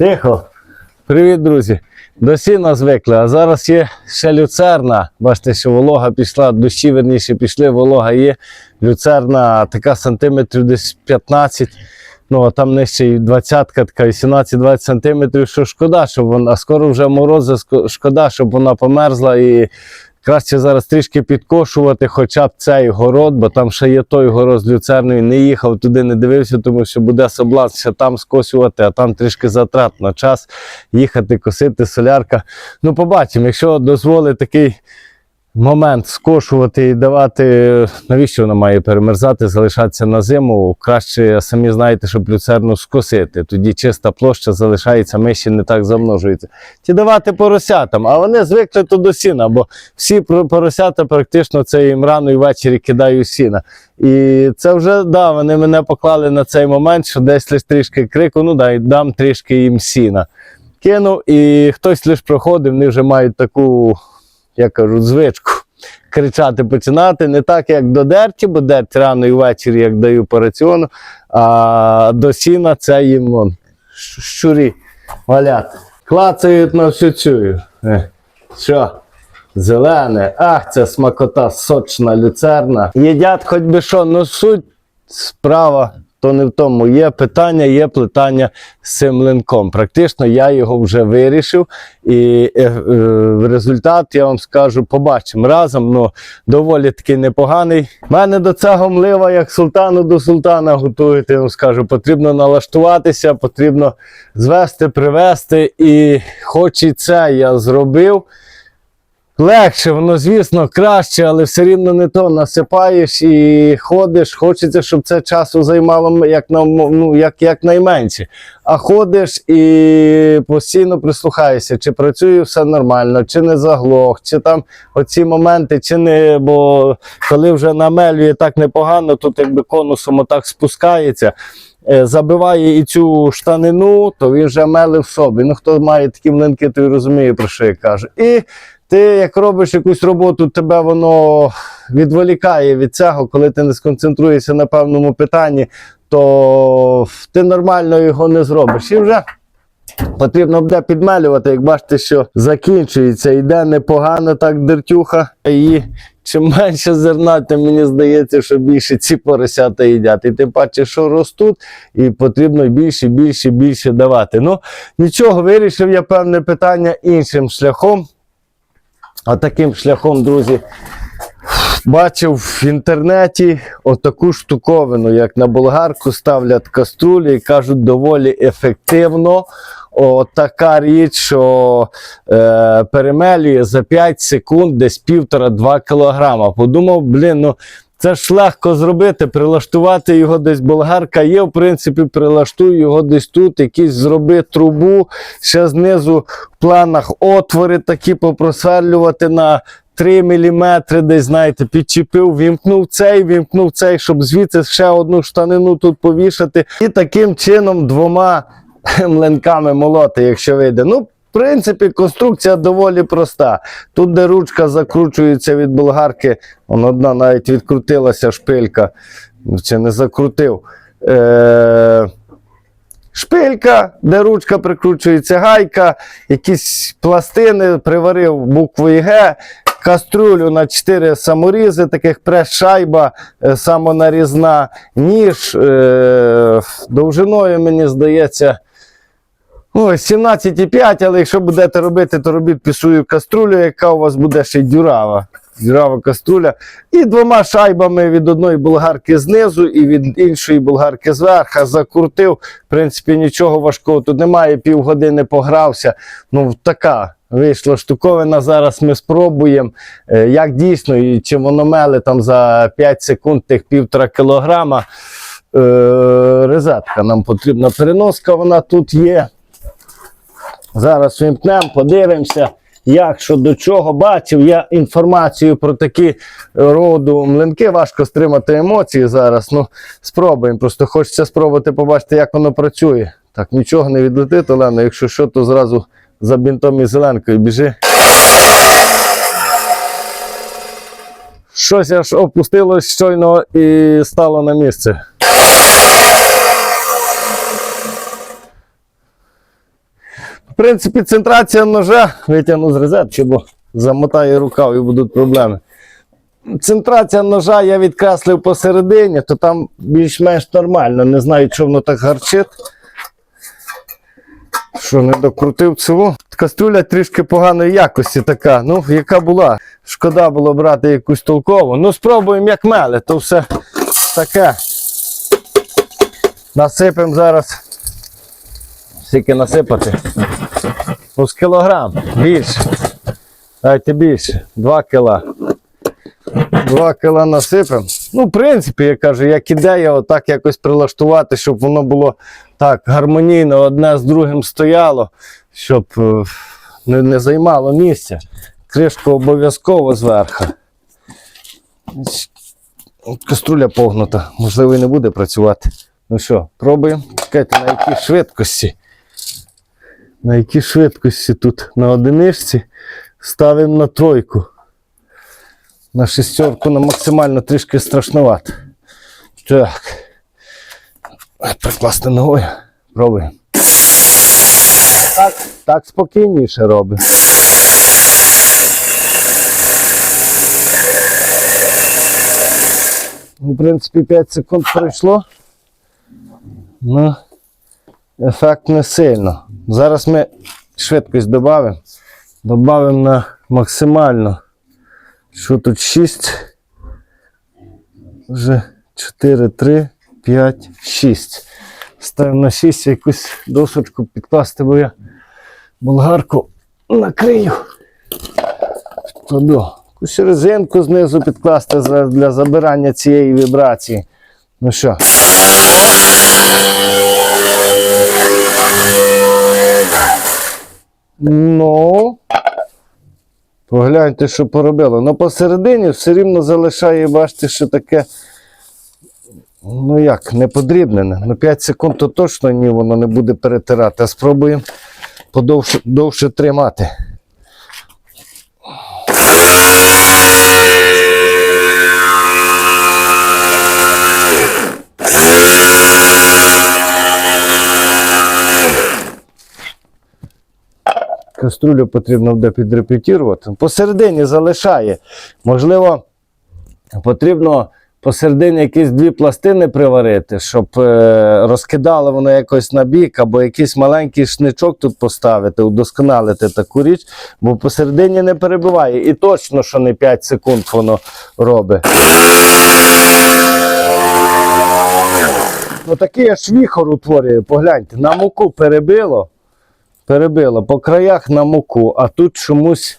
Тихо. Привіт, друзі. До сіна звикли, а зараз є ще люцерна. Бачите, що волога пішла, дощі верніше пішли, волога є. Люцерна така сантиметрів десь 15. Ну, а там нижче і 20 така 18-20 сантиметрів, що шкода, щоб вона, а скоро вже морози, шкода, щоб вона померзла і краще зараз трішки підкошувати хоча б цей город, бо там ще є той город з люцерною, не їхав туди, не дивився, тому що буде соблазн ще там скосювати, а там трішки затрат на час. Їхати, косити, солярка. Ну, побачимо, якщо дозволить такий момент скошувати і давати, навіщо вона має перемерзати, залишатися на зиму. Краще самі знаєте, щоб люцерну скосити. Тоді чиста площа залишається, миші не так замножуються. Ті давати поросятам, а вони звикли то до сіна, бо всі поросята практично це їм рано і ввечері кидають сіна. І це вже да, вони мене поклали на цей момент, що десь лише трішки крику, ну дай дам трішки їм сіна. Кинув, і хтось лише проходив, вони вже мають таку як кажуть, звичку кричати починати. Не так, як до дерті, бо дерть рано і ввечері, як даю по раціону, а до сіна це їм вон, щурі валять. Клацають на всю цю. Е, Що? Зелене, ах, це смакота сочна, люцерна. Їдять хоч би що, ну суть справа то не в тому. Є питання, є плетання з цим млинком. Практично я його вже вирішив, і е, е, результат я вам скажу, побачимо разом. Ну доволі таки непоганий. У мене до цього млива, як султану до султана готуєте, я вам скажу, потрібно налаштуватися, потрібно звести, привести. І хоч і це я зробив. Легше, воно, звісно, краще, але все рівно не то насипаєш і ходиш. Хочеться, щоб це часу займало як, на, ну, як, як найменше. А ходиш і постійно прислухаєшся, чи працює все нормально, чи не заглох, чи там оці моменти, чи не. Бо коли вже намелює так непогано, тут якби конусом отак спускається. е, Забиває і цю штанину, то він вже мелив собі. Ну, хто має такі млинки, той розуміє, про що я кажу. І ти як робиш якусь роботу, тебе воно відволікає від цього, коли ти не сконцентруєшся на певному питанні, то ти нормально його не зробиш. І вже потрібно буде підмелювати, як бачите, що закінчується, йде непогано так дертюха. І чим менше зерна, тим мені здається, що більше ці поросята їдять. І тим паче, що ростуть, і потрібно більше, більше, більше давати. Ну, нічого, вирішив я певне питання іншим шляхом. А таким шляхом, друзі, бачив в інтернеті отаку штуковину, як на болгарку ставлять каструлі і кажуть, доволі ефективно. Отака річ, що е, перемелює за 5 секунд десь 1,5-2 кілограма. Подумав, блін, ну це ж легко зробити, прилаштувати його десь болгарка є, в принципі, прилаштуй його десь тут, якісь зроби трубу, ще знизу в планах отвори такі попросверлювати на 3 мм, десь, знаєте, підчепив, вімкнув цей, вімкнув цей, щоб звідси ще одну штанину тут повішати. І таким чином двома млинками молоти, якщо вийде. Ну, в принципі, конструкція доволі проста. Тут, де ручка закручується від болгарки, вон одна навіть відкрутилася шпилька, чи не закрутив. Е- Шпилька, де ручка прикручується, гайка, якісь пластини, приварив буквою Г, каструлю на 4 саморізи, таких прес-шайба е, самонарізна, ніж е, довжиною, мені здається, Ой, 17,5, але якщо будете робити, то робіть пісую каструлю, яка у вас буде ще дюрава. Дюрава каструля. І двома шайбами від одної болгарки знизу і від іншої болгарки зверху закрутив. В принципі, нічого важкого тут немає. Півгодини погрався. Ну, така вийшла штуковина. Зараз ми спробуємо, е, як дійсно, і чи воно меле там за 5 секунд тих півтора кілограма. Е, Резетка нам потрібна переноска, вона тут є. Зараз вимкнемо, подивимося, як що до чого. Бачив я інформацію про такі роду млинки. Важко стримати емоції зараз. Ну, спробуємо. Просто хочеться спробувати побачити, як воно працює. Так, нічого не відлетить, Олена. Якщо що, то зразу за бінтом і зеленкою біжи. Щось аж опустилось щойно і стало на місце. Принципі, центрація ножа витягну з розетки, бо замотає рукав і будуть проблеми. Центрація ножа я відкреслив посередині, то там більш-менш нормально. Не знаю, що воно так гарчить. Що, не докрутив цього? Кастрюля трішки поганої якості така. Ну, яка була. Шкода було брати якусь толкову. Ну, спробуємо як мели, то все таке. Насипемо зараз. Скільки насипати? Ну, з кілограм. Більше. Дайте більше. Два кіла. Два кіла насипемо. Ну, в принципі, я кажу, як ідея, отак якось прилаштувати, щоб воно було так гармонійно одне з другим стояло, щоб е, не, не займало місця. Кришка обов'язково зверху. Каструля погнута, можливо, і не буде працювати. Ну що, пробуємо. Чекайте, на якій швидкості. На якій швидкості тут на одиничці ставимо на тройку. На шестерку на максимально трішки страшновато. Так. Прикласти ногою. Пробуємо. Так, так спокійніше робимо. Ну, В принципі, 5 секунд пройшло. Ну, ефект не сильно. Зараз ми швидкість додамо. Додамо на максимально. Що тут 6? Вже 4, 3, 5, 6. Ставимо на 6 якусь досочку підкласти, бо я болгарку накрию. Кладу. Якусь резинку знизу підкласти для забирання цієї вібрації. Ну що? Ну. Погляньте, що поробило. Ну посередині все рівно залишає, бачите, що таке. Ну як, не подрібнене. Ну 5 секунд то точно ні, воно не буде перетирати. А спробуємо подовше довше тримати. Каструлю потрібно буде підрепетірувати. Посередині залишає. Можливо, потрібно посередині якісь дві пластини приварити, щоб е, розкидало воно якось на бік, або якийсь маленький шничок тут поставити, удосконалити таку річ, бо посередині не перебиває. І точно, що не 5 секунд воно робить. Ну такий аж віхор утворює, погляньте, на муку перебило перебило по краях на муку, а тут чомусь,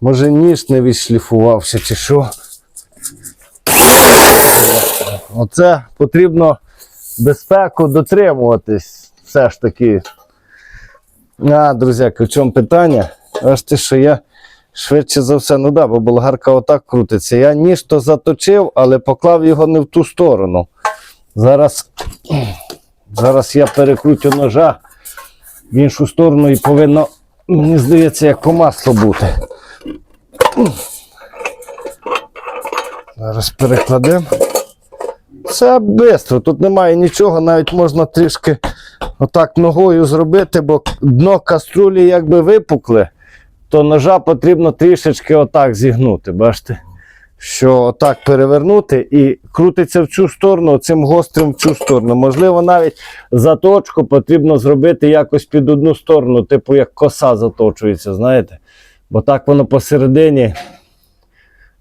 може, ніж не відшліфувався чи що. Оце потрібно безпеку дотримуватись все ж таки. А, друзяки, в чому питання? Бачите, що я швидше за все, ну да, бо болгарка отак крутиться. Я ніж то заточив, але поклав його не в ту сторону. Зараз, зараз я перекрутю ножа в іншу сторону і повинно, мені здається, як по маслу бути. Зараз перекладемо. Це швидко, тут немає нічого, навіть можна трішки отак ногою зробити, бо дно каструлі якби випукле, то ножа потрібно трішечки отак зігнути. Бачите? Що отак перевернути і крутиться в цю сторону, цим гострим в цю сторону. Можливо, навіть заточку потрібно зробити якось під одну сторону, типу як коса заточується, знаєте? Бо так воно посередині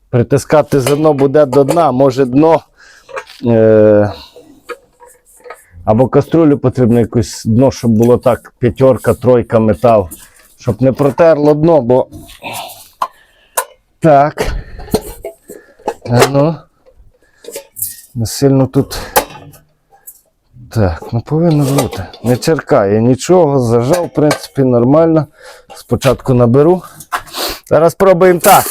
притискати зерно буде до дна, може дно. Е- або каструлю потрібно якось дно, щоб було так п'ятерка, тройка метал, щоб не протерло дно, бо так. А ну. Не сильно тут. Так, ну повинно бути. Не черкає нічого, зажав, в принципі, нормально. Спочатку наберу. Зараз спробуємо так.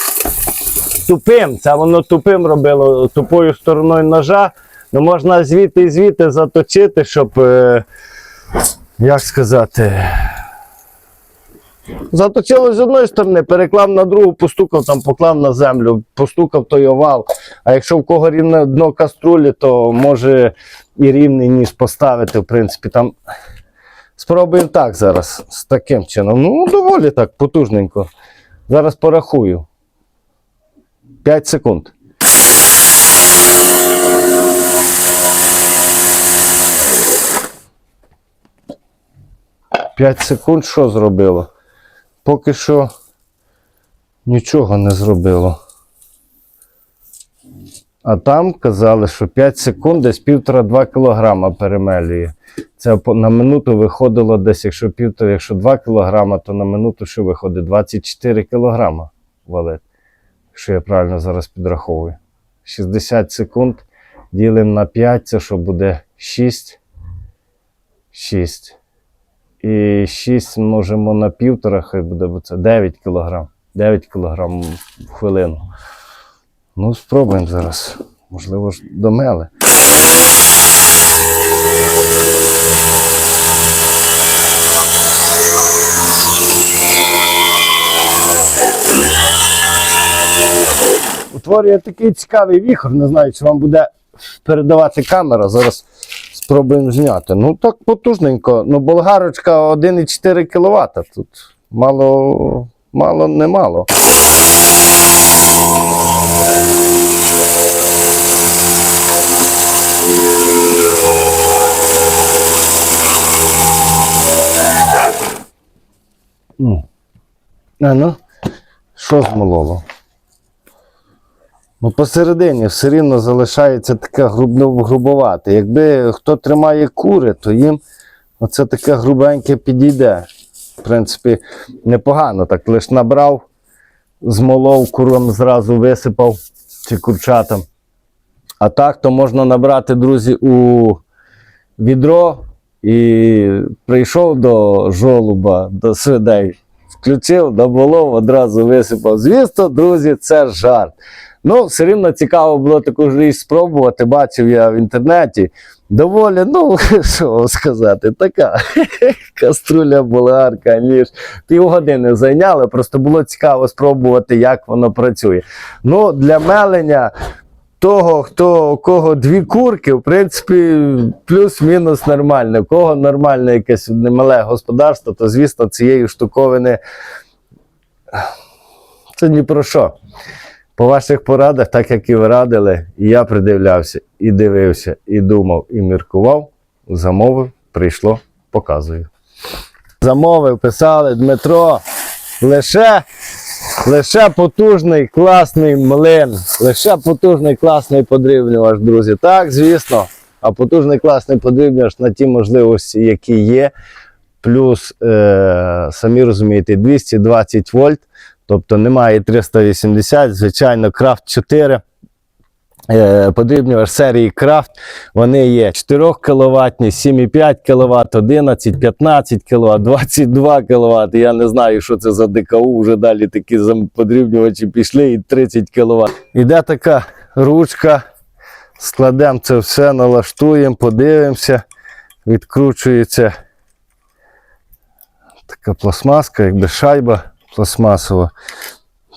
Тупим. Це воно тупим робило тупою стороною ножа. Ну можна звідти і звідти заточити, щоб. Е, як сказати. Заточило з одної сторони, переклав на другу, постукав там, поклав на землю, постукав той овал. А якщо в кого рівне дно каструлі, то може і рівний ніж поставити, в принципі, там Спробуємо так зараз, з таким чином. Ну, доволі так, потужненько. Зараз порахую. 5 секунд. П'ять секунд що зробило? Поки що нічого не зробило. А там казали, що 5 секунд десь 1,5-2 кілограма перемелює. Це на минуту виходило десь, якщо півтора, якщо 2 кілограма, то на минуту що виходить? 24 кілограма валить. Якщо я правильно зараз підраховую. 60 секунд ділимо на 5, це що буде 6. 6. І 6 множимо на півтора, хай буде це 9 кілограм. 9 кілограм в хвилину. Ну, спробуємо зараз. Можливо ж домели. Утворює такий цікавий віхор. Не знаю, чи вам буде передавати камера. Зараз спробуємо зняти. Ну так потужненько. Ну, болгарочка 1,4 кВт. Тут мало, мало не мало. А ну, що змололо? Ну, посередині все рівно залишається таке грубовате. Якби хто тримає кури, то їм оце таке грубеньке підійде. В принципі, непогано. Так лише набрав, змолов, курам зразу висипав чи курчатам. А так, то можна набрати, друзі, у відро і прийшов до жолуба, до свидей, включив, доболов, одразу висипав. Звісно, друзі, це жарт. Ну, все рівно цікаво було таку ж річ спробувати. Бачив я в інтернеті. Доволі, ну, що сказати, така каструля, болгарка, ніж. Півгодини зайняли, просто було цікаво спробувати, як воно працює. Ну, для мелення того, хто кого дві курки, в принципі, плюс-мінус нормально. У кого нормальне якесь немале господарство, то звісно цієї штуковини це ні про що. По ваших порадах, так як і ви радили, я придивлявся, і дивився, і думав, і міркував, замовив, прийшло, показую. Замовив, писали Дмитро, лише Лише потужний класний млин, лише потужний класний подрібнювач, друзі. Так, звісно. А потужний класний подрібнювач на ті можливості, які є. Плюс, е, самі розумієте, 220 вольт, тобто немає 380, звичайно, Крафт 4. Е, подрібнювач серії Крафт. Вони є 4 кВт, 7,5 кВт, 11, 15 кВт, 22 кВт. Я не знаю, що це за ДКУ. Вже далі такі подрібнювачі пішли і 30 кВт. Іде така ручка. Складемо це все, налаштуємо, подивимося. Відкручується така пластмаска, якби шайба пластмасова.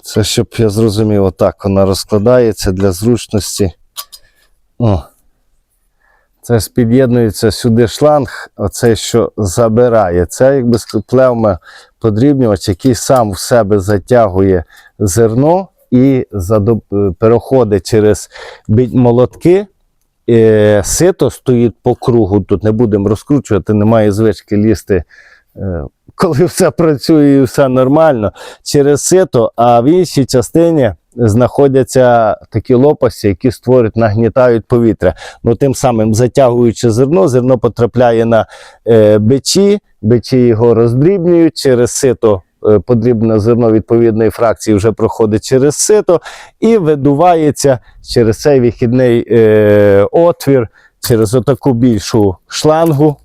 Це щоб я зрозумів, отак вона розкладається для зручності. О. Це під'єднується сюди шланг, оцей, що забирає. Це якби плевма подрібнювач, який сам в себе затягує зерно і задо- е, переходить через молотки. Е, Сито стоїть по кругу, тут не будемо розкручувати, немає звички лізти е, коли все працює і все нормально, через сито, а в іншій частині знаходяться такі лопасті, які створюють, нагнітають повітря. Ну, тим самим затягуючи зерно, зерно потрапляє на е, бичі, бичі його роздрібнюють через сито. е, Подрібне зерно відповідної фракції вже проходить через сито і видувається через цей вихідний е, отвір, через отаку більшу шлангу.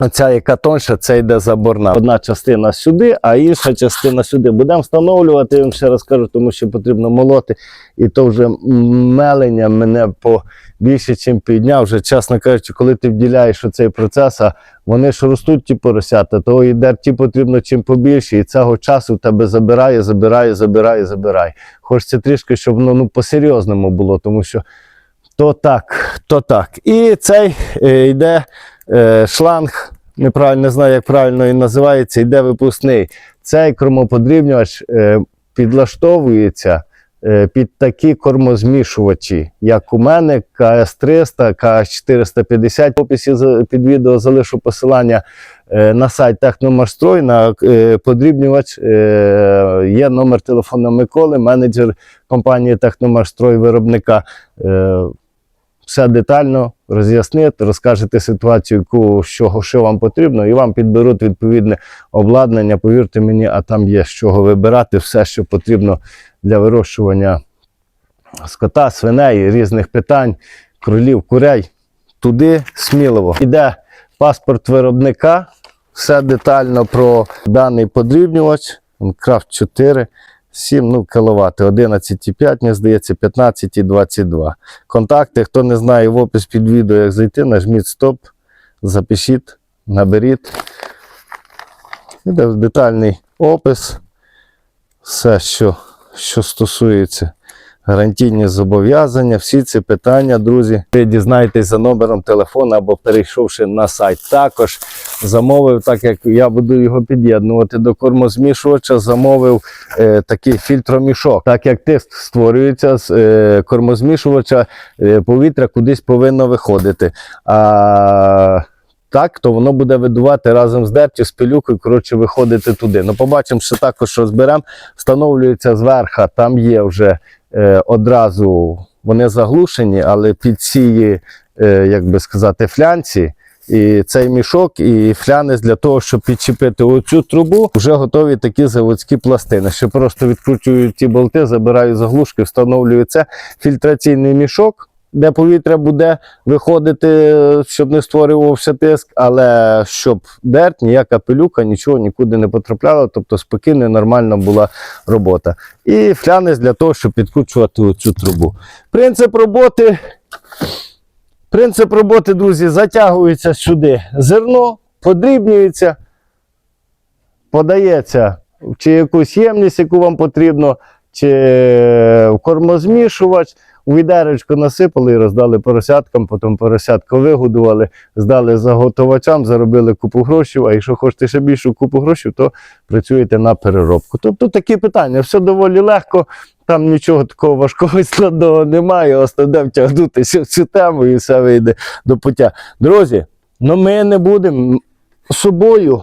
Оця, яка тонша, це йде заборна. Одна частина сюди, а інша частина сюди. Будемо встановлювати, я вам ще раз кажу, тому що потрібно молоти. І то вже мелення мене по більше, ніж півдня. Вже, чесно кажучи, коли ти вділяєш цей процес, а вони ж ростуть ті поросята, то і дерті потрібно чим побільше. І цього часу тебе забирає, забирає, забирає, забирає. Хочеться трішки, щоб воно ну, по-серйозному було, тому що то так, то так. І цей е, йде е, шланг неправильно не знаю, як правильно він називається, йде випускний. Цей кормоподрібнювач е, підлаштовується е, під такі кормозмішувачі, як у мене, КС-300, КС-450. В описі під відео залишу посилання е, на сайт Техномашстрой, на подрібнювач. Є номер телефону Миколи, менеджер компанії Техномашстрой виробника. Все детально роз'яснити, розкажете ситуацію, яку, що, що вам потрібно, і вам підберуть відповідне обладнання. Повірте мені, а там є з чого вибирати все, що потрібно для вирощування скота, свиней, різних питань, кролів, курей. Туди сміливо. Іде паспорт виробника, все детально про даний подрібнювач. Крафт 4, 7 ну, кВт, 11,5, мені здається, 15,22. Контакти, хто не знає, в опис під відео, як зайти, нажміть стоп, запишіть, наберіть. Іде детальний опис. Все, що, що стосується гарантійні зобов'язання, всі ці питання, друзі, ви дізнаєтесь за номером телефону або перейшовши на сайт. Також замовив, так як я буду його під'єднувати до кормозмішувача, замовив е, такий фільтромішок. Так як тиск створюється з е, кормозмішувача, е, повітря кудись повинно виходити. А так, то воно буде видувати разом з дертю, з пилюкою, коротше, виходити туди. Ну, побачимо, що також розберемо. Встановлюється зверху, там є вже одразу вони заглушені, але під ці, е, як би сказати, флянці. І цей мішок, і флянець для того, щоб підчепити оцю трубу, вже готові такі заводські пластини. Ще просто відкручую ті болти, забираю заглушки, встановлюю це. Фільтраційний мішок, де повітря буде виходити, щоб не створювався тиск, але щоб дерть, ніяка пилюка, нічого нікуди не потрапляла, тобто спокійно, нормальна була робота. І флянець для того, щоб підкручувати оцю трубу. Принцип роботи. Принцип роботи, друзі, затягується сюди зерно, подрібнюється, подається чи якусь ємність, яку вам потрібно, чи кормозмішувач, у відеречко насипали і роздали поросяткам, потім поросятку вигодували, здали заготовачам, заробили купу грошей, а якщо хочете ще більшу купу грошей, то працюєте на переробку. Тобто такі питання, все доволі легко, там нічого такого важкого і складного немає, основне втягнутися в цю тему і все вийде до пуття. Друзі, ну ми не будемо собою,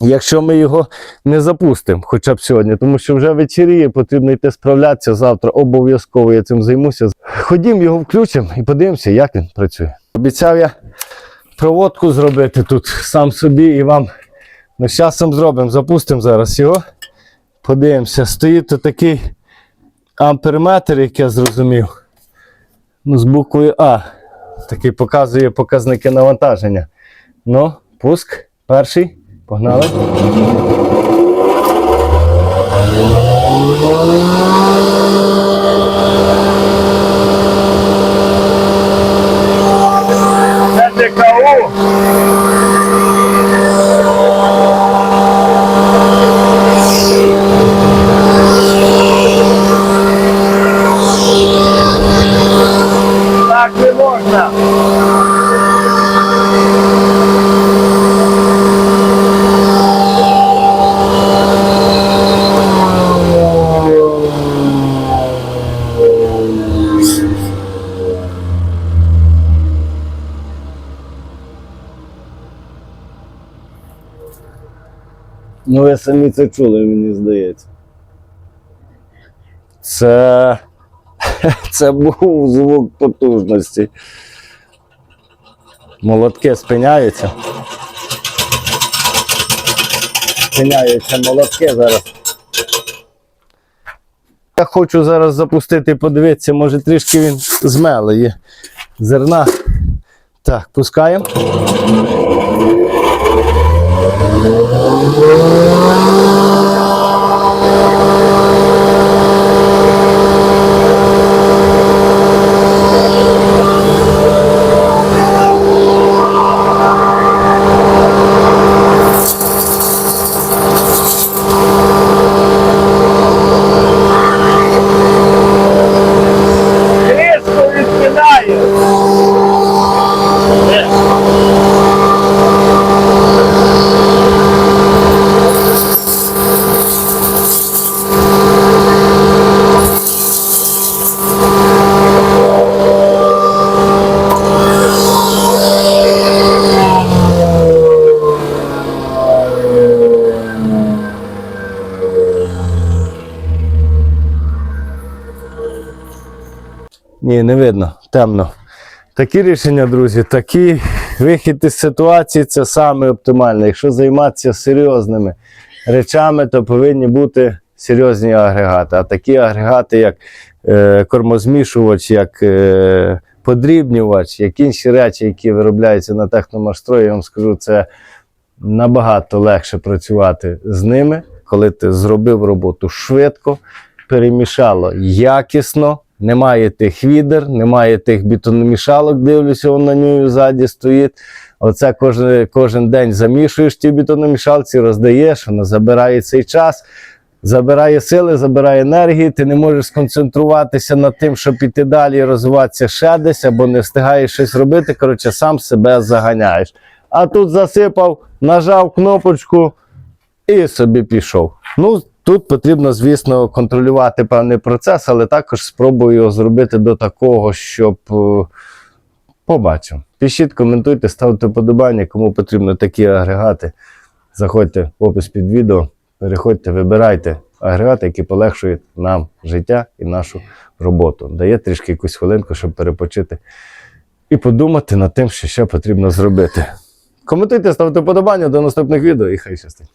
якщо ми його не запустимо, хоча б сьогодні, тому що вже вечеріє, потрібно йти справлятися завтра. Обов'язково я цим займуся. Ходім, його включимо і подивимося, як він працює. Обіцяв я проводку зробити тут сам собі і вам. Ну, з часом зробимо, запустимо зараз його. Подивимося, стоїть тут такий амперметр, як я зрозумів. Ну, з буквою А. Такий показує показники навантаження. Ну, пуск. Перший. Погнали. Це ви самі це чули, мені здається. Це. Це був звук потужності. Молотки спиняються. Спиняються молотки зараз. Я хочу зараз запустити, подивитися, може трішки він змелий зерна. Так, пускаємо. Thank you. Видно, темно. Такі рішення, друзі, такий вихід із ситуації це саме оптимальне. Якщо займатися серйозними речами, то повинні бути серйозні агрегати. А такі агрегати, як е, кормозмішувач, як е, подрібнювач, як інші речі, які виробляються на техномашстрої, я вам скажу, це набагато легше працювати з ними, коли ти зробив роботу швидко, перемішало якісно. Немає тих відер, немає тих бетономішалок, дивлюся, он на нього ззаді стоїть. Оце кожен, кожен день замішуєш ті бетономішалці, роздаєш, воно забирає цей час, забирає сили, забирає енергії. Ти не можеш сконцентруватися над тим, щоб піти далі розвиватися ще десь, або не встигаєш щось робити. Коротше, сам себе заганяєш. А тут засипав, нажав кнопочку і собі пішов. Ну, тут потрібно, звісно, контролювати певний процес, але також спробую його зробити до такого, щоб е, побачив. Пишіть, коментуйте, ставте подобання, кому потрібно такі агрегати. Заходьте в опис під відео, переходьте, вибирайте агрегати, які полегшують нам життя і нашу роботу. Дає трішки якусь хвилинку, щоб перепочити і подумати над тим, що ще потрібно зробити. Коментуйте, ставте подобання до наступних відео і хай щастить.